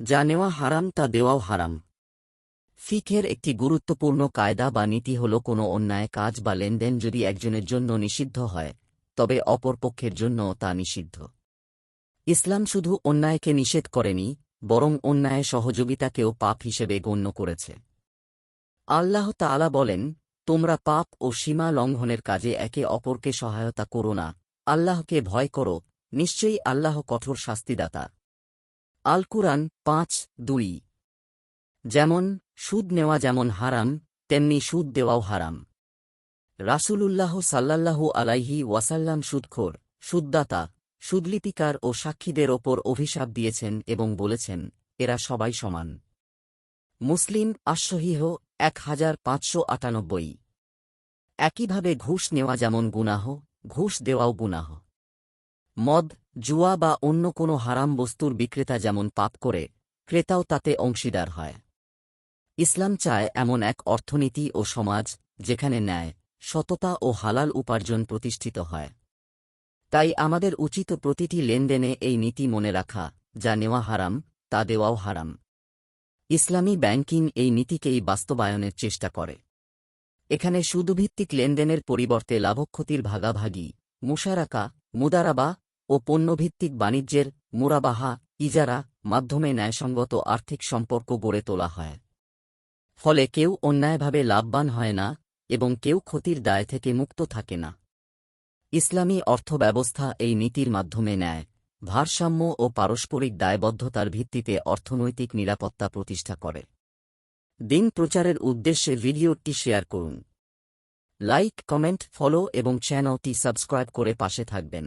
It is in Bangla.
যা নেওয়া হারাম তা দেওয়াও হারাম। ফিখের একটি গুরুত্বপূর্ণ কায়দা বা নীতি হল কোনো অন্যায় কাজ বা লেনদেন যদি একজনের জন্য নিষিদ্ধ হয়, তবে অপর পক্ষের জন্য তা নিষিদ্ধ। ইসলাম শুধু অন্যায়কে নিষেধ করেনি, বরং অন্যায় সহযোগিতাকেও পাপ হিসেবে গণ্য করেছে। আল্লাহ তাআলা বলেন, তোমরা পাপ ও সীমা লঙ্ঘনের কাজে একে অপরকে সহায়তা করো না, আল্লাহকে ভয় করো, নিশ্চয়ই আল্লাহ কঠোর শাস্তিদাতা। আল কুরআন পাঁচ, দুই। যেমন, সুদ নেওয়া যেমন হারাম, তেমনি সুদ দেওয়াও হারাম। রাসূলুল্লাহ সাল্লাল্লাহু আলাইহি ওয়াসাল্লাম সুদখোর, সুদদাতা সুদলিপিকার ও সাক্ষীদের ওপর অভিশাপ দিয়েছেন এবং বলেছেন, এরা সবাই সমান। মুসলিম আশ্বহীহ এক হাজার পাঁচশো আটানব্বই। একইভাবে ঘুষ নেওয়া যেমন গুনাহ, ঘুষ দেওয়াও গুনাহ। মদ, জুয়া বা অন্য কোনো হারাম বস্তুর বিক্রেতা যেমন পাপ করে, ক্রেতাও তাতে অংশীদার হয়। ইসলাম চায় এমন এক অর্থনীতি ও সমাজ যেখানে ন্যায়, সততা ও হালাল উপার্জন প্রতিষ্ঠিত হয়। তাই আমাদের উচিত প্রতিটি লেনদেনে এই নীতি মনে রাখা, যা নেওয়া হারাম, তা দেওয়াও হারাম। ইসলামী ব্যাংকিং এই নীতিকেই বাস্তবায়নের চেষ্টা করে। এখানে সুদভিত্তিক লেনদেনের পরিবর্তে লাভক্ষতির ভাগাভাগি, মুশারাকা, মুদারাবা ও পণ্যভিত্তিক বাণিজ্যের মুরাবাহা, ইজারা মাধ্যমে ন্যায়সঙ্গত আর্থিক সম্পর্ক গড়ে তোলা হয়। ফলে কেউ অন্যায়ভাবে লাভবান হয় না এবং কেউ ক্ষতির দায় থেকে মুক্ত থাকে না। ইসলামী অর্থব্যবস্থা এই নীতির মাধ্যমে নেয় ভারসাম্য ও পারস্পরিক দায়বদ্ধতার ভিত্তিতে অর্থনৈতিক নিরাপত্তা প্রতিষ্ঠা করে। দিন প্রচারের উদ্দেশ্যে ভিডিওটি শেয়ার করুন। লাইক, কমেন্ট, ফলো এবং চ্যানেলটি সাবস্ক্রাইব করে পাশে থাকবেন।